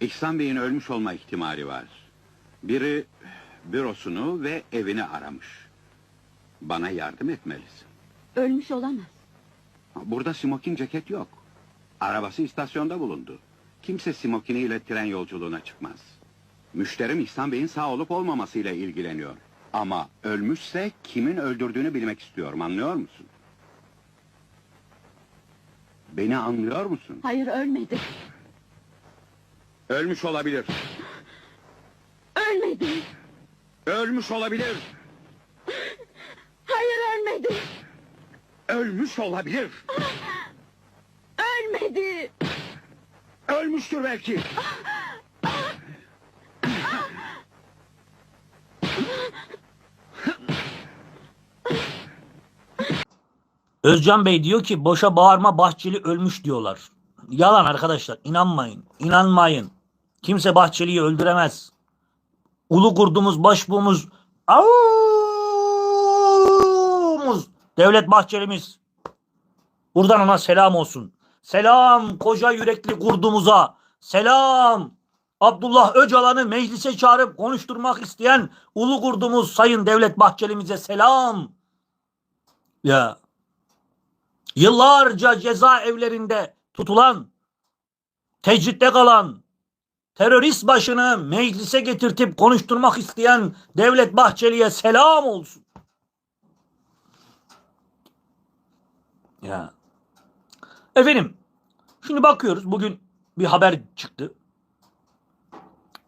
İhsan Bey'in ölmüş olma ihtimali var. Biri bürosunu ve evini aramış. Bana yardım etmelisin. Ölmüş olamaz. Burada smokin ceket yok. Arabası istasyonda bulundu. Kimse smokiniyle tren yolculuğuna çıkmaz. Müşterim İhsan Bey'in sağ olup olmamasıyla ilgileniyor. Ama ölmüşse kimin öldürdüğünü bilmek istiyorum anlıyor musun? Beni anlıyor musun? Hayır ölmedi. Ölmüş olabilir. Ölmedi. Ölmüş olabilir. Hayır ölmedi. Ölmüş olabilir. Ölmedi. Ölmüştür belki. Özcan Bey diyor ki boşa bağırma Bahçeli ölmüş diyorlar. Yalan arkadaşlar inanmayın. inanmayın. Kimse Bahçeli'yi öldüremez. Ulu kurdumuz başbuğumuz Avumuz. Devlet Bahçeli'miz. Buradan ona selam olsun. Selam koca yürekli kurdumuza. Selam. Abdullah Öcalan'ı meclise çağırıp konuşturmak isteyen ulu kurdumuz Sayın Devlet Bahçeli'mize selam. Ya yıllarca cezaevlerinde tutulan, tecritte kalan, terörist başını meclise getirtip konuşturmak isteyen Devlet Bahçeli'ye selam olsun. Ya. Efendim, şimdi bakıyoruz bugün bir haber çıktı.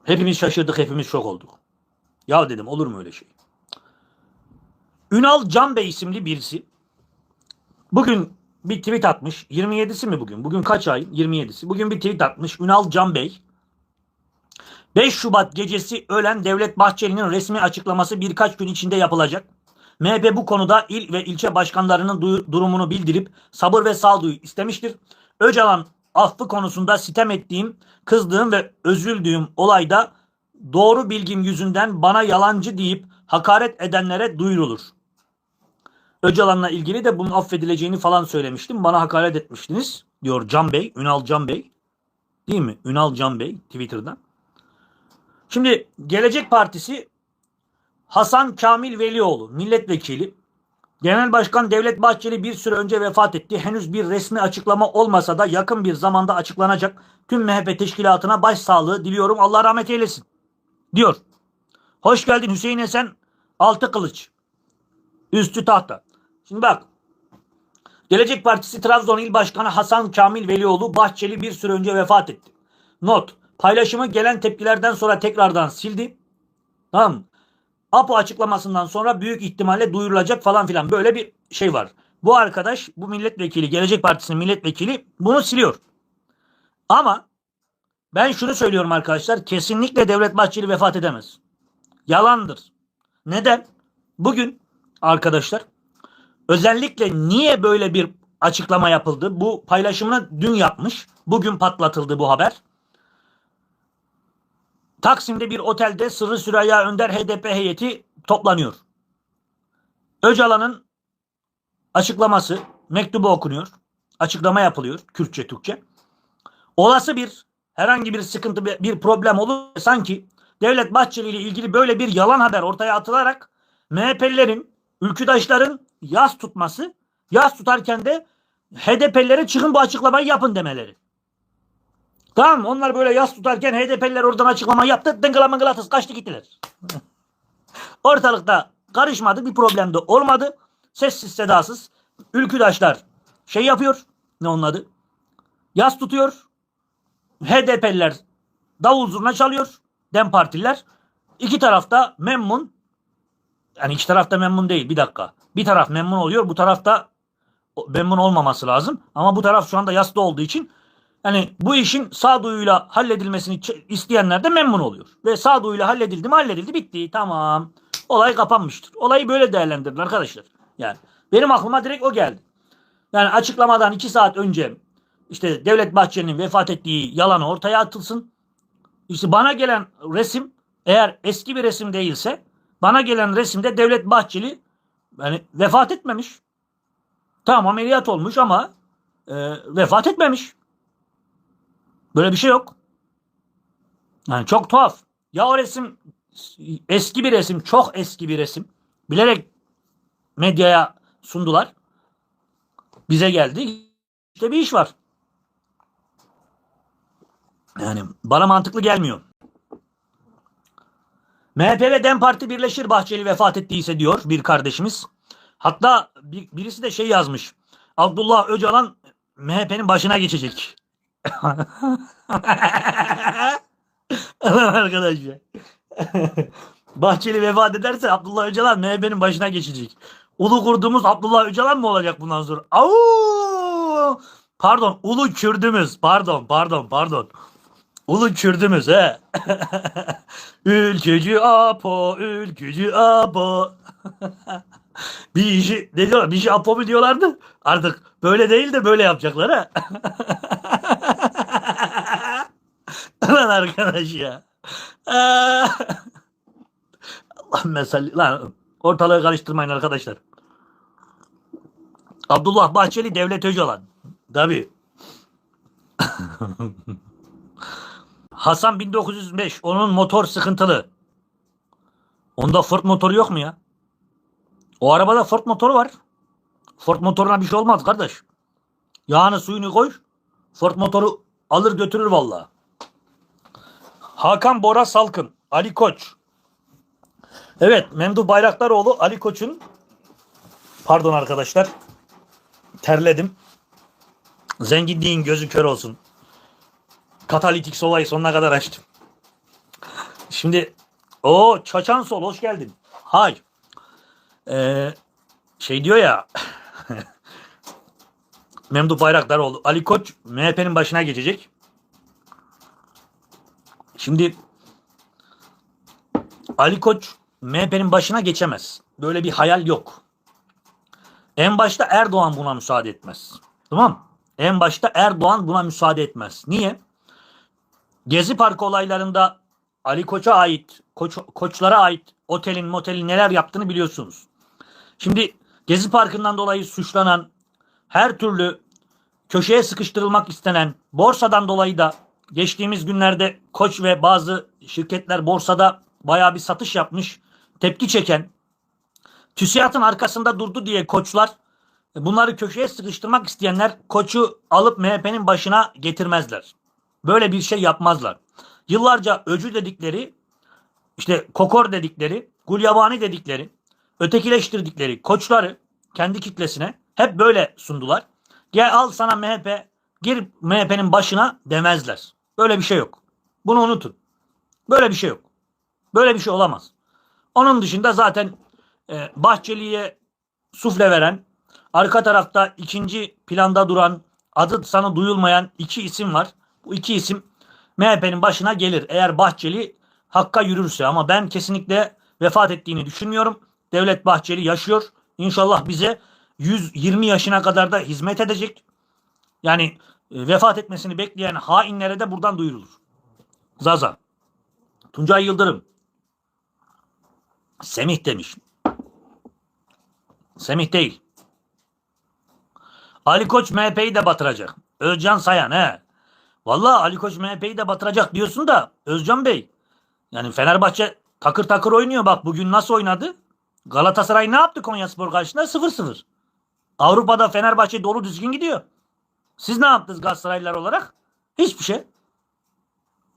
Hepimiz şaşırdık, hepimiz şok olduk. Ya dedim olur mu öyle şey? Ünal Can Bey isimli birisi Bugün bir tweet atmış. 27'si mi bugün? Bugün kaç ay? 27'si. Bugün bir tweet atmış. Ünal Can Bey. 5 Şubat gecesi ölen Devlet Bahçeli'nin resmi açıklaması birkaç gün içinde yapılacak. MHP bu konuda il ve ilçe başkanlarının du- durumunu bildirip sabır ve sağduyu istemiştir. Öcalan affı konusunda sitem ettiğim, kızdığım ve üzüldüğüm olayda doğru bilgim yüzünden bana yalancı deyip hakaret edenlere duyurulur. Öcalan'la ilgili de bunun affedileceğini falan söylemiştim. Bana hakaret etmiştiniz diyor Can Bey, Ünal Can Bey. Değil mi? Ünal Can Bey Twitter'dan. Şimdi Gelecek Partisi Hasan Kamil Velioğlu milletvekili. Genel Başkan Devlet Bahçeli bir süre önce vefat etti. Henüz bir resmi açıklama olmasa da yakın bir zamanda açıklanacak. Tüm MHP teşkilatına başsağlığı diliyorum. Allah rahmet eylesin. Diyor. Hoş geldin Hüseyin Esen Altı Kılıç. Üstü tahta. Şimdi bak. Gelecek Partisi Trabzon İl Başkanı Hasan Kamil Velioğlu Bahçeli bir süre önce vefat etti. Not. Paylaşımı gelen tepkilerden sonra tekrardan sildi. Tamam? APO açıklamasından sonra büyük ihtimalle duyurulacak falan filan. Böyle bir şey var. Bu arkadaş, bu milletvekili, Gelecek Partisi'nin milletvekili bunu siliyor. Ama ben şunu söylüyorum arkadaşlar. Kesinlikle Devlet Bahçeli vefat edemez. Yalandır. Neden? Bugün arkadaşlar özellikle niye böyle bir açıklama yapıldı? Bu paylaşımını dün yapmış. Bugün patlatıldı bu haber. Taksim'de bir otelde Sırrı Süreyya Önder HDP heyeti toplanıyor. Öcalan'ın açıklaması, mektubu okunuyor. Açıklama yapılıyor Kürtçe, Türkçe. Olası bir herhangi bir sıkıntı, bir problem olur sanki Devlet Bahçeli ile ilgili böyle bir yalan haber ortaya atılarak MHP'lilerin, ülküdaşların yas tutması, yas tutarken de HDP'lilere çıkın bu açıklamayı yapın demeleri. Tamam onlar böyle yas tutarken HDP'liler oradan açıklama yaptı. Dıngıla mıngıla tıs kaçtı gittiler. Ortalıkta karışmadı bir problem de olmadı. Sessiz sedasız ülküdaşlar şey yapıyor. Ne onun adı? Yas tutuyor. HDP'liler davul zurna çalıyor. Dem partililer. İki tarafta memnun. Yani iki tarafta memnun değil. Bir dakika. Bir taraf memnun oluyor. Bu tarafta memnun olmaması lazım. Ama bu taraf şu anda yaslı olduğu için yani bu işin sağduyuyla halledilmesini isteyenler de memnun oluyor. Ve sağduyuyla halledildi mi halledildi bitti tamam. Olay kapanmıştır. Olayı böyle değerlendirin arkadaşlar. Yani benim aklıma direkt o geldi. Yani açıklamadan iki saat önce işte Devlet Bahçeli'nin vefat ettiği yalanı ortaya atılsın. İşte bana gelen resim eğer eski bir resim değilse bana gelen resimde Devlet Bahçeli yani vefat etmemiş. Tamam ameliyat olmuş ama e, vefat etmemiş. Böyle bir şey yok. Yani çok tuhaf. Ya o resim eski bir resim, çok eski bir resim. Bilerek medyaya sundular. Bize geldi. İşte bir iş var. Yani bana mantıklı gelmiyor. MHP ve DEM Parti birleşir Bahçeli vefat ettiyse diyor bir kardeşimiz. Hatta bir- birisi de şey yazmış. Abdullah Öcalan MHP'nin başına geçecek. Aman arkadaş ya. Bahçeli vefat ederse Abdullah Öcalan MHP'nin başına geçecek. Ulu kurduğumuz Abdullah Öcalan mı olacak bundan sonra? Au! Pardon, ulu Kürdümüz. Pardon, pardon, pardon. Ulu Kürdümüz he. ülkücü apo, ülkücü apo. bir işi ne diyorlar? Bir işi apo mu diyorlardı? Artık böyle değil de böyle yapacaklar ha. Lan arkadaş ya. Allah mesali lan ortalığı karıştırmayın arkadaşlar. Abdullah Bahçeli Devlet Öcalan. Tabii. Hasan 1905. Onun motor sıkıntılı. Onda Ford motoru yok mu ya? O arabada Ford motoru var. Ford motoruna bir şey olmaz kardeş. Yağını suyunu koy. Ford motoru alır götürür vallahi. Hakan Bora Salkın. Ali Koç. Evet Memduh Bayraktaroğlu Ali Koç'un pardon arkadaşlar terledim. Zenginliğin gözü kör olsun. Katalitik solayı sonuna kadar açtım. Şimdi o Çaçan Sol hoş geldin. Hay. Ee, şey diyor ya Memduh Bayraktaroğlu Ali Koç MHP'nin başına geçecek. Şimdi Ali Koç MHP'nin başına geçemez. Böyle bir hayal yok. En başta Erdoğan buna müsaade etmez. Tamam En başta Erdoğan buna müsaade etmez. Niye? Gezi Parkı olaylarında Ali Koç'a ait, koç, koçlara ait otelin motelin neler yaptığını biliyorsunuz. Şimdi Gezi Parkı'ndan dolayı suçlanan, her türlü köşeye sıkıştırılmak istenen, borsadan dolayı da geçtiğimiz günlerde Koç ve bazı şirketler borsada bayağı bir satış yapmış, tepki çeken, TÜSİAD'ın arkasında durdu diye koçlar, bunları köşeye sıkıştırmak isteyenler koçu alıp MHP'nin başına getirmezler. Böyle bir şey yapmazlar. Yıllarca öcü dedikleri, işte kokor dedikleri, gulyabani dedikleri, ötekileştirdikleri koçları kendi kitlesine hep böyle sundular. Gel al sana MHP, gir MHP'nin başına demezler. Böyle bir şey yok. Bunu unutun. Böyle bir şey yok. Böyle bir şey olamaz. Onun dışında zaten e, Bahçeli'ye sufle veren, arka tarafta ikinci planda duran, adı sana duyulmayan iki isim var. Bu iki isim MHP'nin başına gelir. Eğer Bahçeli hakka yürürse ama ben kesinlikle vefat ettiğini düşünmüyorum. Devlet Bahçeli yaşıyor. İnşallah bize 120 yaşına kadar da hizmet edecek. Yani e, vefat etmesini bekleyen hainlere de buradan duyurulur. Zaza. Tuncay Yıldırım. Semih demiş. Semih değil. Ali Koç MHP'yi de batıracak. Özcan Sayan he. Vallahi Ali Koç MHP'yi de batıracak diyorsun da Özcan Bey. Yani Fenerbahçe takır takır oynuyor bak bugün nasıl oynadı? Galatasaray ne yaptı Konyaspor karşısında? 0-0. Avrupa'da Fenerbahçe dolu düzgün gidiyor. Siz ne yaptınız Galatasaraylılar olarak? Hiçbir şey.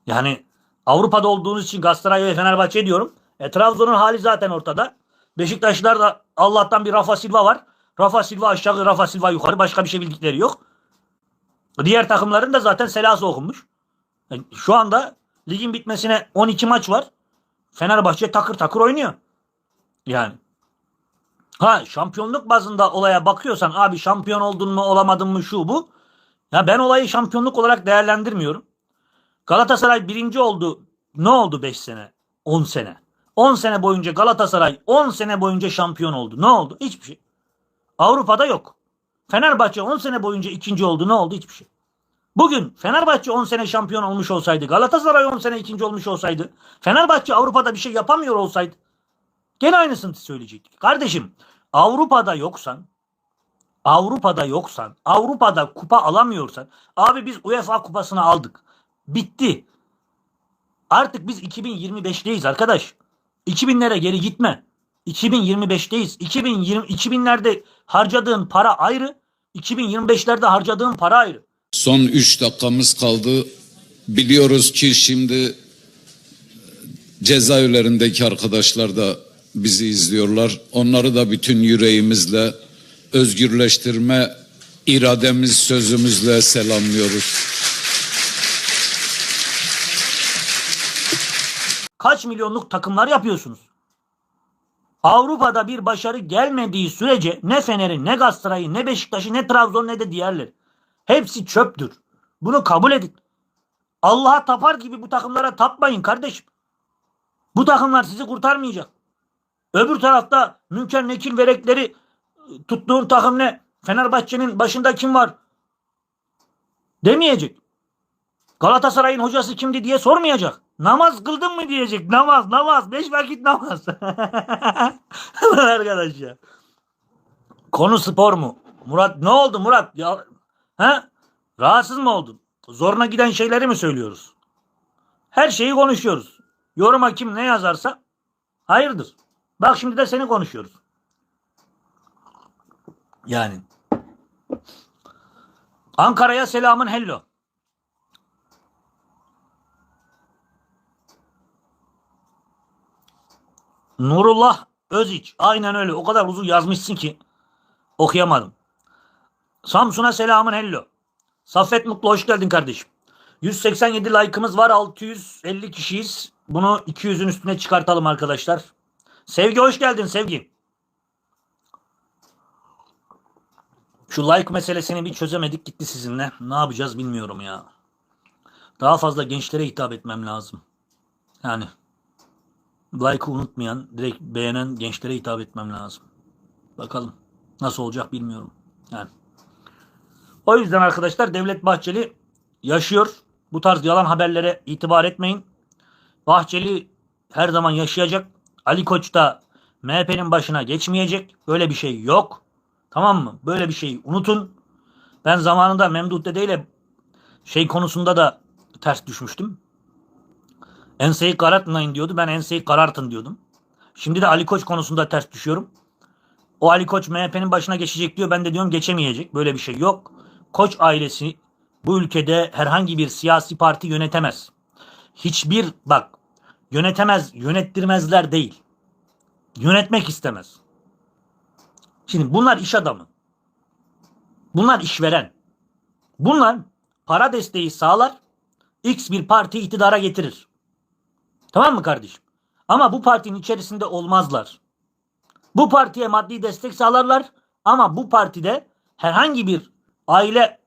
Yani Avrupa'da olduğunuz için Galatasaray ve Fenerbahçe diyorum. E, Trabzon'un hali zaten ortada. Beşiktaşlar da Allah'tan bir Rafa Silva var. Rafa Silva aşağı, Rafa Silva yukarı. Başka bir şey bildikleri yok. Diğer takımların da zaten selası okunmuş. Yani şu anda ligin bitmesine 12 maç var. Fenerbahçe takır takır oynuyor. Yani. Ha şampiyonluk bazında olaya bakıyorsan abi şampiyon oldun mu olamadın mı şu bu. Ya ben olayı şampiyonluk olarak değerlendirmiyorum. Galatasaray birinci oldu. Ne oldu 5 sene? 10 sene. 10 sene boyunca Galatasaray 10 sene boyunca şampiyon oldu. Ne oldu? Hiçbir şey. Avrupa'da yok. Fenerbahçe 10 sene boyunca ikinci oldu. Ne oldu? Hiçbir şey. Bugün Fenerbahçe 10 sene şampiyon olmuş olsaydı, Galatasaray 10 sene ikinci olmuş olsaydı, Fenerbahçe Avrupa'da bir şey yapamıyor olsaydı gene aynısını söyleyecektik. Kardeşim Avrupa'da yoksan, Avrupa'da yoksan, Avrupa'da kupa alamıyorsan, abi biz UEFA kupasını aldık. Bitti. Artık biz 2025'teyiz arkadaş. 2000'lere geri gitme. 2025'teyiz. 2020 2000'lerde harcadığın para ayrı. 2025'lerde harcadığın para ayrı. Son 3 dakikamız kaldı. Biliyoruz ki şimdi cezaevlerindeki arkadaşlar da bizi izliyorlar. Onları da bütün yüreğimizle özgürleştirme irademiz sözümüzle selamlıyoruz. Kaç milyonluk takımlar yapıyorsunuz? Avrupa'da bir başarı gelmediği sürece ne Fener'in, ne Galatasaray'ın, ne Beşiktaş'ın, ne Trabzon, ne de diğerleri. Hepsi çöptür. Bunu kabul edin. Allah'a tapar gibi bu takımlara tapmayın kardeşim. Bu takımlar sizi kurtarmayacak. Öbür tarafta Münker Nekil Verekleri ıı, tuttuğun takım ne? Fenerbahçe'nin başında kim var? Demeyecek. Galatasaray'ın hocası kimdi diye sormayacak. Namaz kıldın mı diyecek. Namaz, namaz. Beş vakit namaz. Arkadaş ya. Konu spor mu? Murat ne oldu Murat? Ya, he? Rahatsız mı oldun? Zoruna giden şeyleri mi söylüyoruz? Her şeyi konuşuyoruz. Yoruma kim ne yazarsa hayırdır. Bak şimdi de seni konuşuyoruz. Yani. Ankara'ya selamın hello. Nurullah Öziç. Aynen öyle. O kadar uzun yazmışsın ki okuyamadım. Samsun'a selamın hello. Saffet Mutlu hoş geldin kardeşim. 187 like'ımız var. 650 kişiyiz. Bunu 200'ün üstüne çıkartalım arkadaşlar. Sevgi hoş geldin Sevgi. Şu like meselesini bir çözemedik gitti sizinle. Ne yapacağız bilmiyorum ya. Daha fazla gençlere hitap etmem lazım. Yani like'ı unutmayan, direkt beğenen gençlere hitap etmem lazım. Bakalım nasıl olacak bilmiyorum. Yani. O yüzden arkadaşlar Devlet Bahçeli yaşıyor. Bu tarz yalan haberlere itibar etmeyin. Bahçeli her zaman yaşayacak. Ali Koç da MHP'nin başına geçmeyecek. Böyle bir şey yok. Tamam mı? Böyle bir şeyi unutun. Ben zamanında Memduh Dede ile şey konusunda da ters düşmüştüm. Enseyi karartmayın diyordu. Ben enseyi karartın diyordum. Şimdi de Ali Koç konusunda ters düşüyorum. O Ali Koç MHP'nin başına geçecek diyor. Ben de diyorum geçemeyecek. Böyle bir şey yok. Koç ailesi bu ülkede herhangi bir siyasi parti yönetemez. Hiçbir bak yönetemez, yönettirmezler değil. Yönetmek istemez. Şimdi bunlar iş adamı. Bunlar işveren. Bunlar para desteği sağlar. X bir parti iktidara getirir. Tamam mı kardeşim? Ama bu partinin içerisinde olmazlar. Bu partiye maddi destek sağlarlar ama bu partide herhangi bir aile,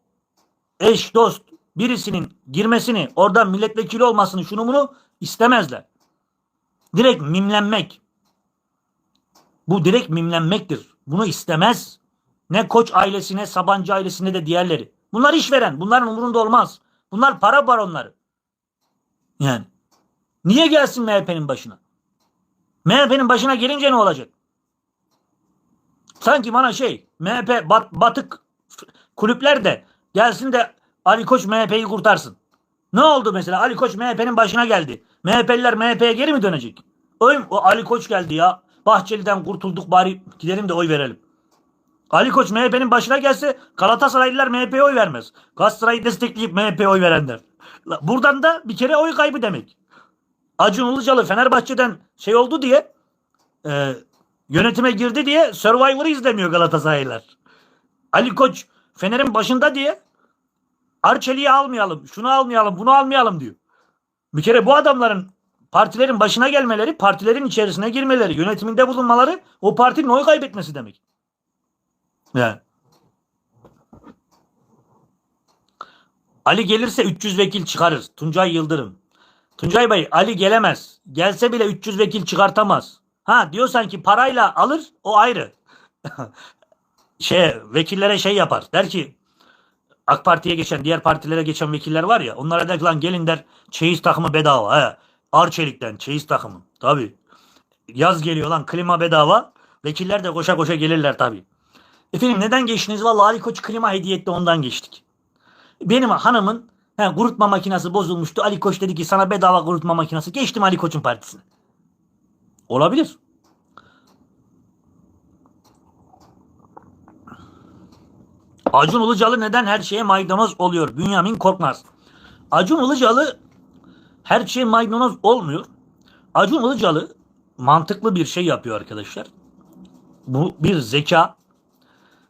eş, dost birisinin girmesini, oradan milletvekili olmasını şunu bunu istemezler. Direkt mimlenmek. Bu direkt mimlenmektir. Bunu istemez. Ne Koç ailesine, Sabancı ailesine de diğerleri. Bunlar işveren. Bunların umurunda olmaz. Bunlar para baronları. Yani. Niye gelsin MHP'nin başına? MHP'nin başına gelince ne olacak? Sanki bana şey MHP bat, batık kulüpler de gelsin de Ali Koç MHP'yi kurtarsın. Ne oldu mesela? Ali Koç MHP'nin başına geldi. MHP'liler MHP'ye geri mi dönecek? Oy, o Ali Koç geldi ya. Bahçeli'den kurtulduk bari gidelim de oy verelim. Ali Koç MHP'nin başına gelse Galatasaraylılar MHP'ye oy vermez. Galatasaray'ı destekleyip MHP'ye oy verenler. Buradan da bir kere oy kaybı demek. Acun Ilıcalı Fenerbahçe'den şey oldu diye e, yönetime girdi diye Survivor'ı izlemiyor Galatasaraylılar. Ali Koç Fener'in başında diye Arçeli'yi almayalım, şunu almayalım, bunu almayalım diyor. Bir kere bu adamların partilerin başına gelmeleri, partilerin içerisine girmeleri, yönetiminde bulunmaları o partinin oy kaybetmesi demek. Yani. Ali gelirse 300 vekil çıkarır. Tuncay Yıldırım. Tuncay Bey Ali gelemez. Gelse bile 300 vekil çıkartamaz. Ha diyorsan ki parayla alır o ayrı. şey vekillere şey yapar. Der ki AK Parti'ye geçen diğer partilere geçen vekiller var ya onlara der ki lan gelin der çeyiz takımı bedava. He. Arçelik'ten çeyiz takımı. Tabi. Yaz geliyor lan klima bedava. Vekiller de koşa koşa gelirler tabi. Efendim neden geçtiniz? Vallahi Ali Koç klima hediye etti ondan geçtik. Benim hanımın He, kurutma makinesi bozulmuştu. Ali Koç dedi ki sana bedava kurutma makinesi. Geçtim Ali Koç'un partisine. Olabilir. Acun Ilıcalı neden her şeye maydanoz oluyor? Bünyamin Korkmaz. Acun Ilıcalı her şeye maydanoz olmuyor. Acun Ilıcalı mantıklı bir şey yapıyor arkadaşlar. Bu bir zeka.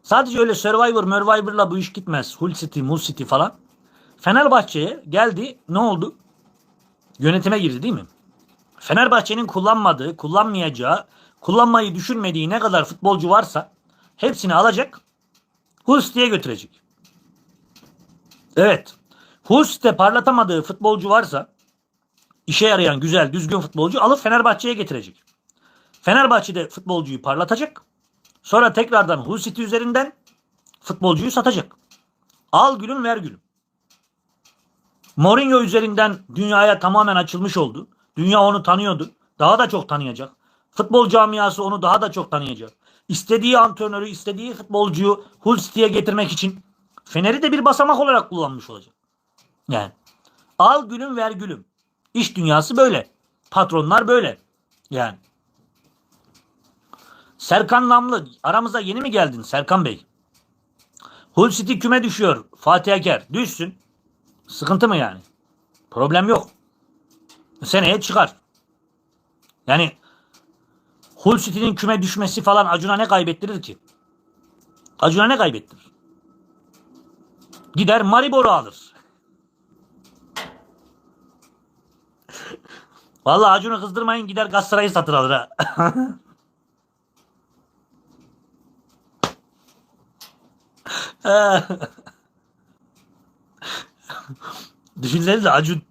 Sadece öyle Survivor, Survivor'la bu iş gitmez. Hull City, Mull City falan. Fenerbahçe'ye geldi. Ne oldu? Yönetime girdi değil mi? Fenerbahçe'nin kullanmadığı, kullanmayacağı, kullanmayı düşünmediği ne kadar futbolcu varsa hepsini alacak. Hull City'ye götürecek. Evet. City'de parlatamadığı futbolcu varsa işe yarayan güzel düzgün futbolcu alıp Fenerbahçe'ye getirecek. Fenerbahçe'de futbolcuyu parlatacak. Sonra tekrardan Hull City üzerinden futbolcuyu satacak. Al gülüm ver gülüm. Mourinho üzerinden dünyaya tamamen açılmış oldu. Dünya onu tanıyordu. Daha da çok tanıyacak. Futbol camiası onu daha da çok tanıyacak. İstediği antrenörü, istediği futbolcuyu Hull City'ye getirmek için Fener'i de bir basamak olarak kullanmış olacak. Yani al gülüm ver gülüm. İş dünyası böyle. Patronlar böyle. Yani. Serkan Namlı aramıza yeni mi geldin Serkan Bey? Hull City küme düşüyor. Fatih Aker düşsün. Sıkıntı mı yani? Problem yok. Seneye çıkar. Yani Hull City'nin küme düşmesi falan Acun'a ne kaybettirir ki? Acun'a ne kaybettirir? Gider Maribor'u alır. Vallahi Acun'u kızdırmayın gider Galatasaray'ı satın alır ha. Düşünsenize Acun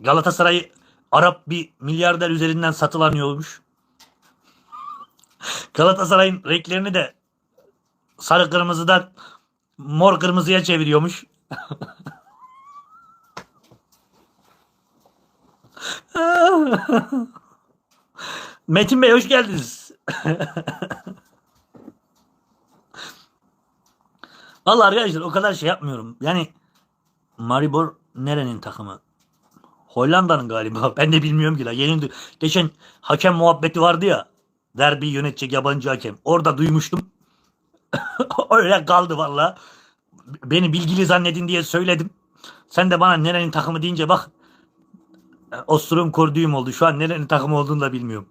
Galatasaray'ı Arap bir milyarder üzerinden satılanıyormuş. Galatasaray'ın renklerini de sarı kırmızıdan mor kırmızıya çeviriyormuş. Metin Bey hoş geldiniz. Vallahi arkadaşlar o kadar şey yapmıyorum. Yani Maribor nerenin takımı? Hollanda'nın galiba. Ben de bilmiyorum ki. la. Yeni geçen hakem muhabbeti vardı ya. Derbi yönetecek yabancı hakem. Orada duymuştum. Öyle kaldı valla. Beni bilgili zannedin diye söyledim. Sen de bana nerenin takımı deyince bak. Osturum kordüğüm oldu. Şu an nerenin takımı olduğunu da bilmiyorum.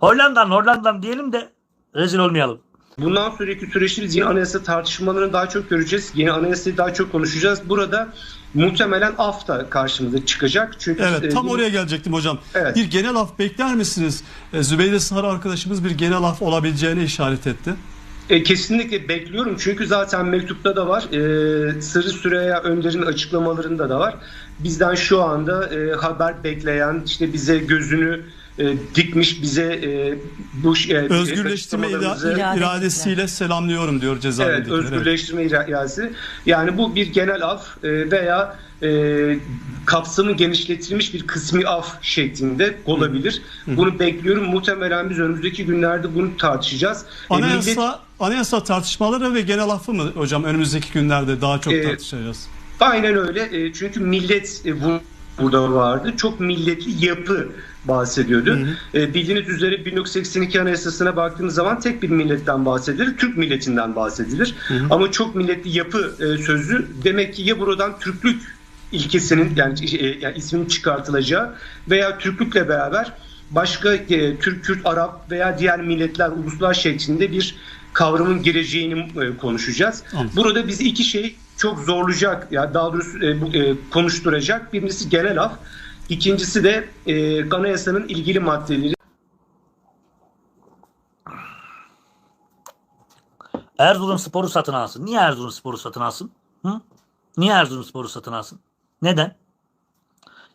Hollanda'nın Hollanda'nın diyelim de rezil olmayalım. Bundan sonraki süreçte biz yeni anayasa tartışmalarını daha çok göreceğiz. Yeni anayasayı daha çok konuşacağız. Burada muhtemelen af da karşımıza çıkacak. Çünkü Evet e, tam oraya gelecektim hocam. Evet. Bir genel af bekler misiniz? E, Zübeyde Sarı arkadaşımız bir genel af olabileceğine işaret etti. E, kesinlikle bekliyorum çünkü zaten mektupta da var. E, Sırrı Süreyya Önder'in açıklamalarında da var. Bizden şu anda e, haber bekleyen, işte bize gözünü e, dikmiş, bize e, bu e, Özgürleştirme ira- İradesiyle. iradesiyle selamlıyorum diyor Evet, cezaevindekiler. Evet. özgürleştirme iradesi. Yani bu bir genel af e, veya e, kapsamı genişletilmiş bir kısmi af şeklinde olabilir. Bunu bekliyorum. Muhtemelen biz önümüzdeki günlerde bunu tartışacağız. E, millet- Anayasa, anayasa tartışmaları ve genel affı mı hocam önümüzdeki günlerde daha çok Ee, tartışacağız? Aynen öyle. E, çünkü millet e, bu burada vardı. Çok milletli yapı bahsediyordu. E, bildiğiniz üzere 1982 Anayasası'na baktığınız zaman tek bir milletten bahsedilir. Türk milletinden bahsedilir. Ama çok milletli yapı e, sözü demek ki ya buradan Türklük ilkesinin yani, e, yani isminin çıkartılacağı veya Türklükle beraber başka e, Türk, Kürt, Arap veya diğer milletler, uluslar şeklinde bir kavramın gireceğini e, konuşacağız. Anladım. Burada bizi iki şey çok zorlayacak, ya daha doğrusu e, bu, e, konuşturacak. Birincisi genel af, ikincisi de e, anayasanın ilgili maddeleri. Erzurum Spor'u satın alsın. Niye Erzurum Spor'u satın alsın? Hı? Niye Erzurum Spor'u satın alsın? Neden?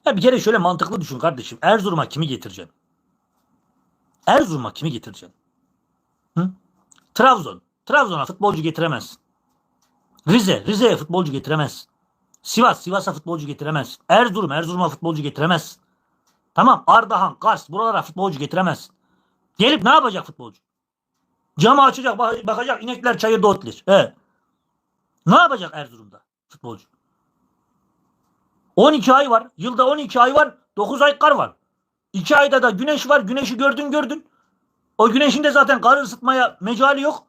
Ya bir kere şöyle mantıklı düşün kardeşim. Erzurum'a kimi getireceksin? Erzurum'a kimi getireceksin? Hı? Trabzon. Trabzon'a futbolcu getiremezsin. Rize. Rize'ye futbolcu getiremezsin. Sivas. Sivas'a futbolcu getiremezsin. Erzurum. Erzurum'a futbolcu getiremezsin. Tamam. Ardahan, Kars. Buralara futbolcu getiremezsin. Gelip ne yapacak futbolcu? Camı açacak, bak- bakacak inekler çayırda otlar. He. Ne yapacak Erzurum'da futbolcu? 12 ay var. Yılda 12 ay var. 9 ay kar var. 2 ayda da güneş var. Güneşi gördün gördün. O güneşin de zaten kar ısıtmaya mecali yok.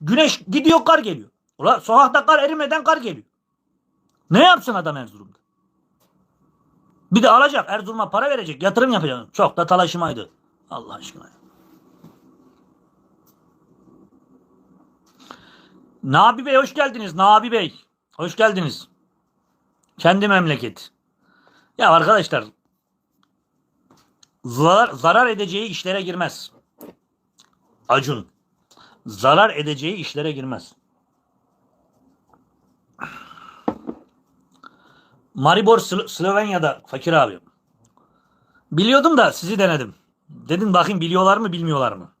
Güneş gidiyor kar geliyor. Ulan sokakta kar erimeden kar geliyor. Ne yapsın adam Erzurum'da? Bir de alacak Erzurum'a para verecek. Yatırım yapacak. Çok da talaşımaydı. Allah aşkına. Nabi Bey hoş geldiniz. Nabi Bey. Hoş geldiniz. Kendi memleket. Ya arkadaşlar zarar, zarar edeceği işlere girmez. Acun. Zarar edeceği işlere girmez. Maribor Slo- Slovenya'da fakir abi. Biliyordum da sizi denedim. Dedim bakayım biliyorlar mı bilmiyorlar mı?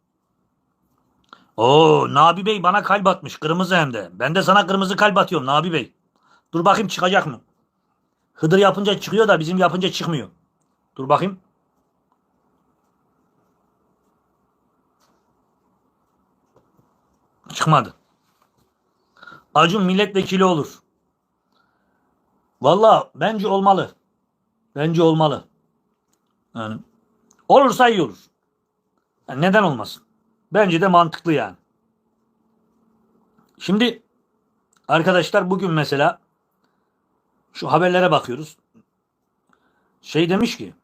Oo Nabi Bey bana kalp atmış kırmızı hem de. Ben de sana kırmızı kalp atıyorum Nabi Bey. Dur bakayım çıkacak mı? Hıdır yapınca çıkıyor da bizim yapınca çıkmıyor. Dur bakayım. Çıkmadı. Acun milletvekili olur. Valla bence olmalı. Bence olmalı. Yani olursa iyi olur. Yani neden olmasın? Bence de mantıklı yani. Şimdi arkadaşlar bugün mesela şu haberlere bakıyoruz. Şey demiş ki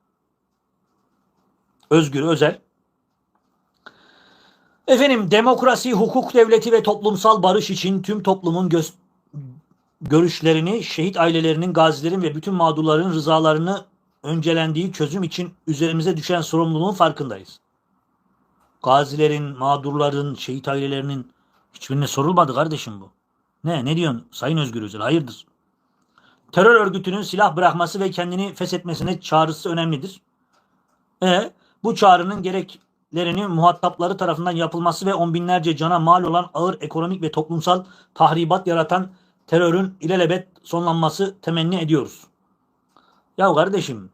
Özgür Özel Efendim demokrasi, hukuk devleti ve toplumsal barış için tüm toplumun göz, görüşlerini, şehit ailelerinin, gazilerin ve bütün mağdurların rızalarını öncelendiği çözüm için üzerimize düşen sorumluluğun farkındayız. Gazilerin, mağdurların, şehit ailelerinin hiçbirine sorulmadı kardeşim bu. Ne? Ne diyorsun Sayın Özgür Özel? Hayırdır? Terör örgütünün silah bırakması ve kendini feshetmesine çağrısı önemlidir. E, bu çağrının gereklerini muhatapları tarafından yapılması ve on binlerce cana mal olan ağır ekonomik ve toplumsal tahribat yaratan terörün ilelebet sonlanması temenni ediyoruz. Ya kardeşim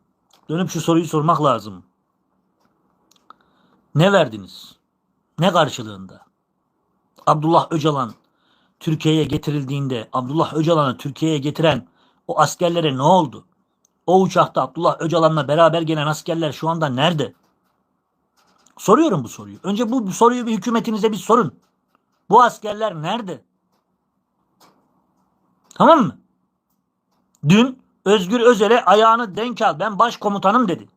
dönüp şu soruyu sormak lazım. Ne verdiniz? Ne karşılığında? Abdullah Öcalan Türkiye'ye getirildiğinde Abdullah Öcalan'ı Türkiye'ye getiren o askerlere ne oldu? O uçakta Abdullah Öcalan'la beraber gelen askerler şu anda nerede? Soruyorum bu soruyu. Önce bu soruyu bir hükümetinize bir sorun. Bu askerler nerede? Tamam mı? Dün Özgür Özel'e ayağını denk al ben başkomutanım dedi.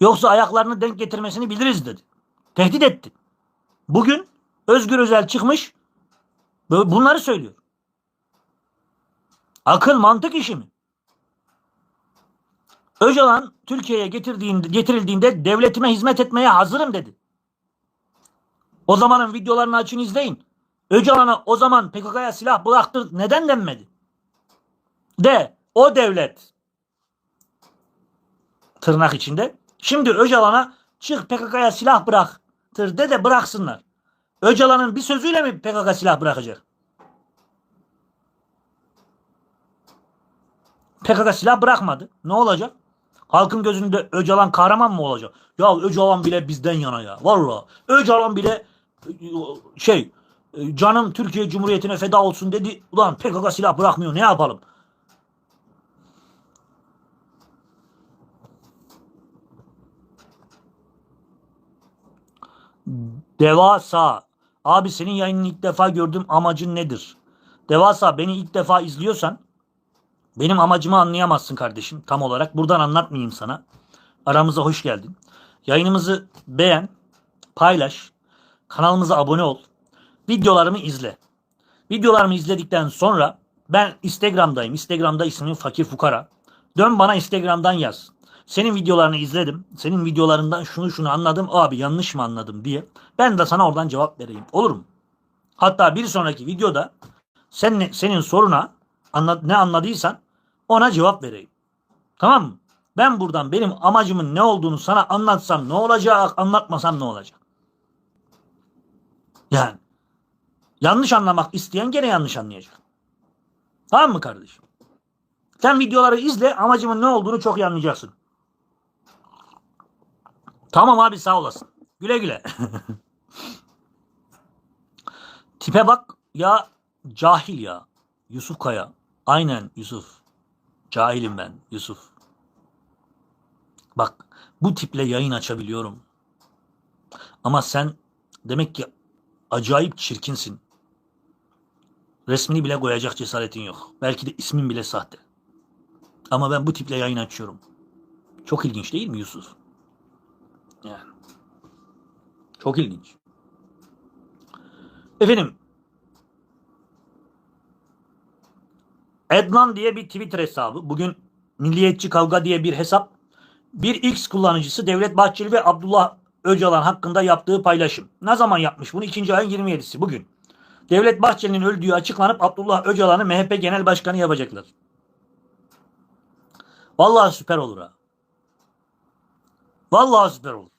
Yoksa ayaklarını denk getirmesini biliriz dedi. Tehdit etti. Bugün Özgür Özel çıkmış bunları söylüyor. Akıl mantık işi mi? Öcalan Türkiye'ye getirildiğinde devletime hizmet etmeye hazırım dedi. O zamanın videolarını açın izleyin. Öcalan'a o zaman PKK'ya silah bıraktır neden denmedi? De o devlet tırnak içinde. Şimdi Öcalan'a çık PKK'ya silah bıraktır de de bıraksınlar. Öcalan'ın bir sözüyle mi PKK silah bırakacak? PKK silah bırakmadı. Ne olacak? Halkın gözünde Öcalan kahraman mı olacak? Ya Öcalan bile bizden yana ya. Valla Öcalan bile şey canım Türkiye Cumhuriyeti'ne feda olsun dedi. Ulan PKK silah bırakmıyor ne yapalım? Devasa. Abi senin yayınını ilk defa gördüm amacın nedir? Devasa beni ilk defa izliyorsan benim amacımı anlayamazsın kardeşim tam olarak. Buradan anlatmayayım sana. Aramıza hoş geldin. Yayınımızı beğen, paylaş, kanalımıza abone ol. Videolarımı izle. Videolarımı izledikten sonra ben Instagram'dayım. Instagram'da ismim Fakir Fukara. Dön bana Instagram'dan yaz. Senin videolarını izledim. Senin videolarından şunu şunu anladım. Abi yanlış mı anladım diye. Ben de sana oradan cevap vereyim. Olur mu? Hatta bir sonraki videoda sen, senin soruna ne anladıysan ona cevap vereyim. Tamam mı? Ben buradan benim amacımın ne olduğunu sana anlatsam ne olacak, anlatmasam ne olacak? Yani yanlış anlamak isteyen gene yanlış anlayacak. Tamam mı kardeşim? Sen videoları izle, amacımın ne olduğunu çok iyi anlayacaksın. Tamam abi sağ olasın. Güle güle. Tipe bak ya cahil ya. Yusuf Kaya. Aynen Yusuf. Cahilim ben Yusuf. Bak bu tiple yayın açabiliyorum. Ama sen demek ki acayip çirkinsin. Resmini bile koyacak cesaretin yok. Belki de ismin bile sahte. Ama ben bu tiple yayın açıyorum. Çok ilginç değil mi Yusuf? Yani. Çok ilginç. Efendim. Ednan diye bir Twitter hesabı. Bugün Milliyetçi Kavga diye bir hesap. Bir X kullanıcısı Devlet Bahçeli ve Abdullah Öcalan hakkında yaptığı paylaşım. Ne zaman yapmış bunu? 2. ayın 27'si bugün. Devlet Bahçeli'nin öldüğü açıklanıp Abdullah Öcalan'ı MHP Genel Başkanı yapacaklar. Vallahi süper olur ha. Vallahi süper olur.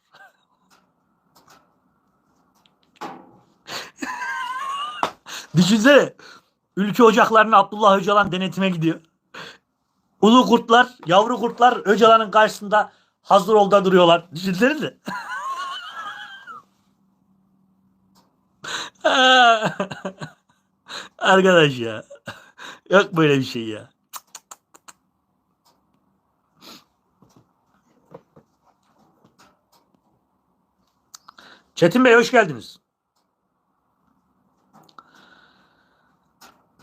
Düşünsene. Ülke ocaklarına Abdullah Öcalan denetime gidiyor. Ulu kurtlar, yavru kurtlar Öcalan'ın karşısında hazır olda duruyorlar. Düşünsenize. Arkadaş ya. Yok böyle bir şey ya. Çetin Bey hoş geldiniz.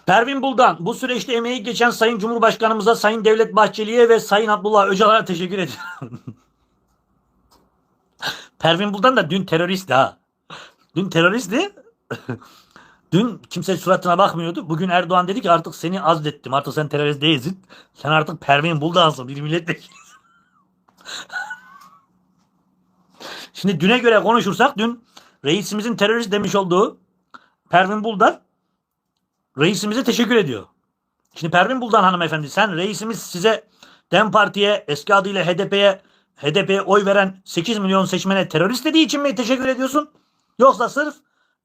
Pervin Buldan, bu süreçte emeği geçen Sayın Cumhurbaşkanımıza, Sayın Devlet Bahçeli'ye ve Sayın Abdullah Öcalan'a teşekkür ediyorum. Pervin Buldan da dün teröristti ha. Dün teröristti. Dün kimse suratına bakmıyordu. Bugün Erdoğan dedi ki artık seni azlettim. Artık sen terörist değilsin. Sen artık Pervin Buldan'sın. Bir milletvekili. Şimdi düne göre konuşursak dün reisimizin terörist demiş olduğu Pervin Buldan reisimize teşekkür ediyor. Şimdi Pervin Buldan hanımefendi sen reisimiz size DEM Parti'ye eski adıyla HDP'ye HDP'ye oy veren 8 milyon seçmene terörist dediği için mi teşekkür ediyorsun? Yoksa sırf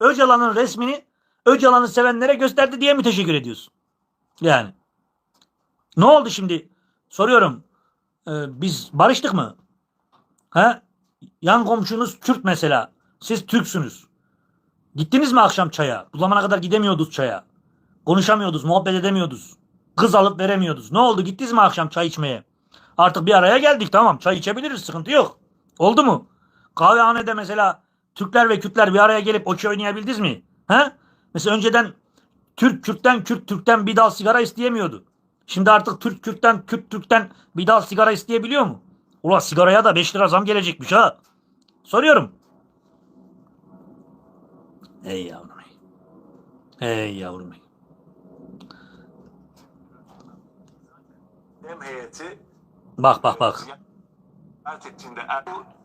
Öcalan'ın resmini Öcalan'ı sevenlere gösterdi diye mi teşekkür ediyorsun? Yani. Ne oldu şimdi? Soruyorum. Ee, biz barıştık mı? Ha? Yan komşunuz Kürt mesela. Siz Türksünüz. Gittiniz mi akşam çaya? Bu zamana kadar gidemiyorduk çaya. Konuşamıyorduk, muhabbet edemiyorduk. Kız alıp veremiyorduk. Ne oldu? Gittiniz mi akşam çay içmeye? Artık bir araya geldik tamam. Çay içebiliriz sıkıntı yok. Oldu mu? Kahvehanede mesela Türkler ve Kürtler bir araya gelip okey oynayabildiniz mi? He? Mesela önceden Türk Kürt'ten Kürt Türk'ten bir dal sigara isteyemiyordu. Şimdi artık Türk Kürt'ten Kürt Türk'ten bir dal sigara isteyebiliyor mu? Ulan sigaraya da 5 lira zam gelecekmiş ha. Soruyorum. Ey yavrum ey. Yavrum. Dem heyeti Bak bak bak. ziyaret ettiğinde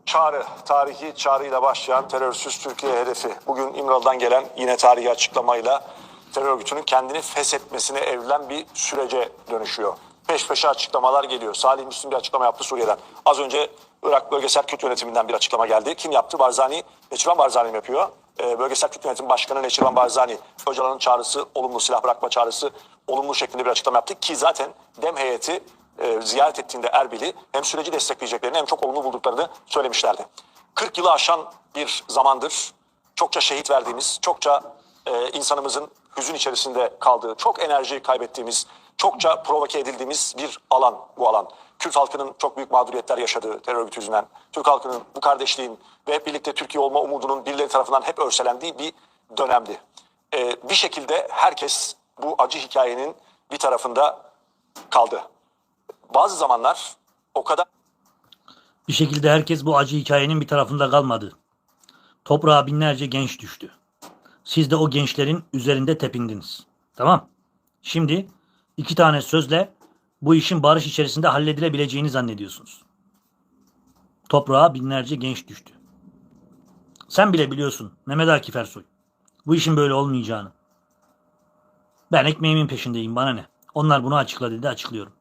çağrı, tarihi çağrıyla başlayan terörsüz Türkiye hedefi. Bugün İmralı'dan gelen yine tarihi açıklamayla terör örgütünün kendini feshetmesine evrilen bir sürece dönüşüyor. Peş peşe açıklamalar geliyor. Salih Müslim bir açıklama yaptı Suriye'den. Az önce Irak Bölgesel Kürt Yönetiminden bir açıklama geldi. Kim yaptı? Barzani, Neçirvan Barzani yapıyor? Ee, Bölgesel Kürt Yönetim Başkanı Neçirvan Barzani, Öcalan'ın çağrısı, olumlu silah bırakma çağrısı, olumlu şeklinde bir açıklama yaptı. Ki zaten DEM heyeti e, ziyaret ettiğinde Erbil'i hem süreci destekleyeceklerini hem çok olumlu bulduklarını söylemişlerdi. 40 yılı aşan bir zamandır çokça şehit verdiğimiz, çokça e, insanımızın hüzün içerisinde kaldığı, çok enerji kaybettiğimiz, çokça provoke edildiğimiz bir alan bu alan. Kürt halkının çok büyük mağduriyetler yaşadığı terör örgütü yüzünden, Türk halkının bu kardeşliğin ve hep birlikte Türkiye olma umudunun birileri tarafından hep örselendiği bir dönemdi. E, bir şekilde herkes bu acı hikayenin bir tarafında kaldı. Bazı zamanlar o kadar Bir şekilde herkes bu acı hikayenin bir tarafında kalmadı. Toprağa binlerce genç düştü. Siz de o gençlerin üzerinde tepindiniz. Tamam. Şimdi iki tane sözle bu işin barış içerisinde halledilebileceğini zannediyorsunuz. Toprağa binlerce genç düştü. Sen bile biliyorsun Mehmet Akif Ersoy. Bu işin böyle olmayacağını. Ben ekmeğimin peşindeyim bana ne. Onlar bunu açıkladı dedi açıklıyorum.